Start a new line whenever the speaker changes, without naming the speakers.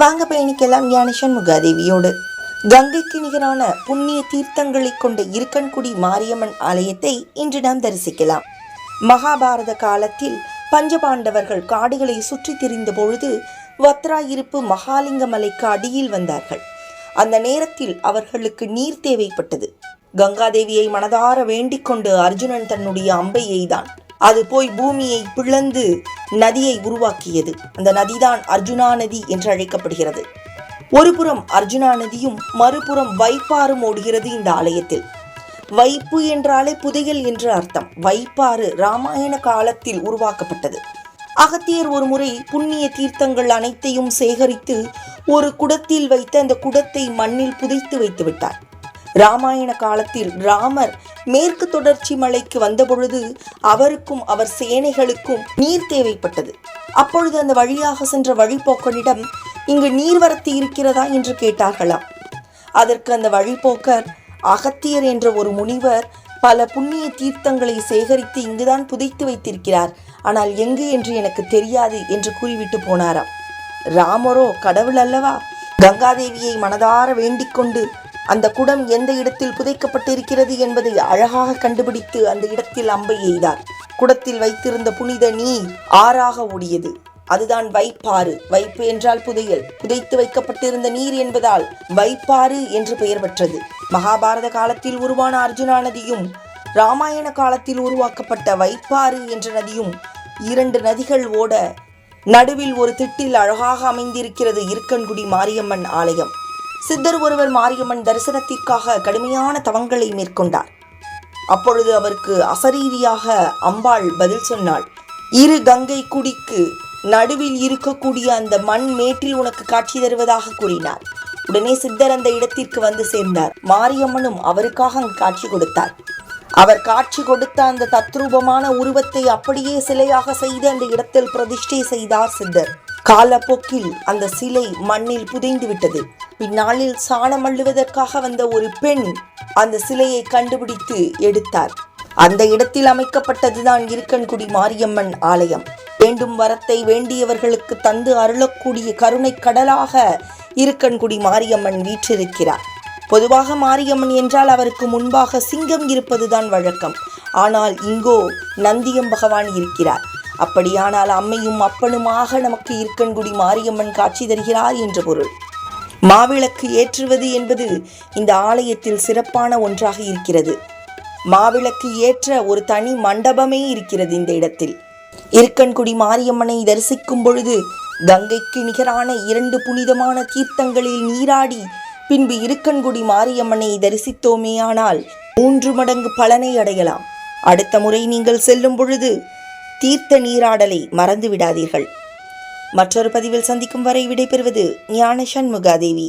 வாங்க பயணிக்கலாம் ஞானேஷன் முகாதேவியோடு. கங்கைக்கு நிகரான புண்ணிய தீர்த்தங்களை கொண்ட இருக்கன்குடி மாரியம்மன் ஆலயத்தை இன்று நாம் தரிசிக்கலாம். மகாபாரத காலத்தில் பஞ்சபாண்டவர்கள் காடுகளை சுற்றி திரிந்த பொழுது வத்ராயிருப்பு மகாலிங்க மலைக்கு அடியில் வந்தார்கள். அந்த நேரத்தில் அவர்களுக்கு நீர் தேவைப்பட்டது. கங்காதேவியை மனதார வேண்டிக் கொண்டு அர்ஜுனன் தன்னுடைய அம்பை எய்தான் அது போய் பூமியை பிளந்து நதியை உருவாக்கியது. அந்த நதிதான் அர்ஜுனா நதி என்று அழைக்கப்படுகிறது. ஒருபுறம் அர்ஜுனா நதியும் மறுபுறம் வைப்பாறும் ஓடுகிறது இந்த ஆலயத்தில். வைப்பு என்றாலே புதையல் என்று அர்த்தம். வைப்பாறு ராமாயண காலத்தில் உருவாக்கப்பட்டது. அகத்தியர் ஒரு முறை புண்ணிய தீர்த்தங்கள் அனைத்தையும் சேகரித்து ஒரு குடத்தில் வைத்து அந்த குடத்தை மண்ணில் புதைத்து வைத்து விட்டார். ராமாயண காலத்தில் ராமர் மேற்கு தொடர்ச்சி மலைக்கு வந்தபொழுது அவருக்கும் அவர் சேனைகளுக்கும் நீர் தேவைப்பட்டது. அப்பொழுது அந்த வழியாக சென்ற வழிப்போக்கனிடம் இங்கு நீர்வரத்து இருக்கிறதா? என்று கேட்டார்களாம். அதற்கு அந்த வழிப்போக்கர் அகத்தியர் என்ற ஒரு முனிவர் பல புண்ணிய தீர்த்தங்களை சேகரித்து இங்குதான் புதைத்து வைத்திருக்கிறார். ஆனால் எங்கு என்று எனக்கு தெரியாது என்று கூறிவிட்டு போனாராம். ராமரோ கடவுள் அல்லவா? கங்காதேவியை மனதார வேண்டிக் கொண்டு அந்த குடம் எந்த இடத்தில் புதைக்கப்பட்டிருக்கிறது என்பதை அழகாக கண்டுபிடித்து அந்த இடத்தில் அம்பை எய்தார். குடத்தில் வைத்திருந்த புனித நீர் ஆறாக ஓடியது. அதுதான் வைப்பாறு. வைப்பு என்றால் புதையல். புதைத்து வைக்கப்பட்டிருந்த நீர் என்பதால் வைப்பாறு என்று பெயர் பெற்றது. மகாபாரத காலத்தில் உருவான அர்ஜுனா நதியும் ராமாயண காலத்தில் உருவாக்கப்பட்ட வைப்பாறு என்ற நதியும் இரண்டு நதிகள் ஓட நடுவில் ஒரு திட்டில் அழகாக அமைந்திருக்கிறது இருக்கன்குடி மாரியம்மன் ஆலயம். சித்தர் ஒருவர் மாரியம்மன் தரிசனத்திற்காக கடுமையான தவங்களை மேற்கொண்டார். அப்பொழுது அவருக்கு அசரீதியாக அம்பாள் பதில் சொன்னாள் இரு கங்கை குடிக்கு நடுவில் இருக்கக்கூடிய அந்த மண் மேட்டில் உனக்கு காட்சி தருவதாக கூறினார். உடனே சித்தர் அந்த இடத்திற்கு வந்து சேர்ந்தார். மாரியம்மனும் அவருக்காக அங்கு காட்சி கொடுத்தார். அவர் காட்சி கொடுத்த அந்த தத்ரூபமான உருவத்தை அப்படியே சிலையாக செய்து அந்த இடத்தில் பிரதிஷ்டை செய்தார் சித்தர். காலப்போக்கில் அந்த சிலை மண்ணில் புதைந்து விட்டது. பின்னாளில் சாணம் அள்ளுவதற்காக வந்த ஒரு பெண் அந்த சிலையை கண்டுபிடித்து எடுத்தார். அந்த இடத்தில் அமைக்கப்பட்டதுதான் இருக்கன்குடி மாரியம்மன் ஆலயம். வேண்டும் வரத்தை வேண்டியவர்களுக்கு தந்து அருளக்கூடிய கருணை கடலாக இருக்கன்குடி மாரியம்மன் வீற்றிருக்கிறார். பொதுவாக மாரியம்மன் என்றால் அவருக்கு முன்பாக சிங்கம் இருப்பதுதான் வழக்கம். ஆனால் இங்கோ நந்தியம் பகவான் இருக்கிறார். அப்படியானால் அம்மையும் அப்பனுமாக நமக்கு இருக்கன்குடி மாரியம்மன் காட்சி தருகிறார் என்று பொருள். மாவிளக்கு ஏற்றுவது என்பது இந்த ஆலயத்தில் சிறப்பான ஒன்றாக இருக்கிறது. மாவிளக்கு ஏற்ற ஒரு தனி மண்டபமே இருக்கிறது இந்த இடத்தில். இருக்கன்குடி மாரியம்மனை தரிசிக்கும் பொழுது கங்கைக்கு நிகரான இரண்டு புனிதமான தீர்த்தங்களில் நீராடி பின்பு இருக்கன்குடி மாரியம்மனை தரிசித்தோமேயானால் மூன்று மடங்கு பலனை அடையலாம். அடுத்த முறை நீங்கள் செல்லும் பொழுது தீர்த்த நீராடலை மறந்து விடாதீர்கள். மற்றொரு பதிவில் சந்திக்கும் வரை விடைபெறுவது ஞான சண்முகாதேவி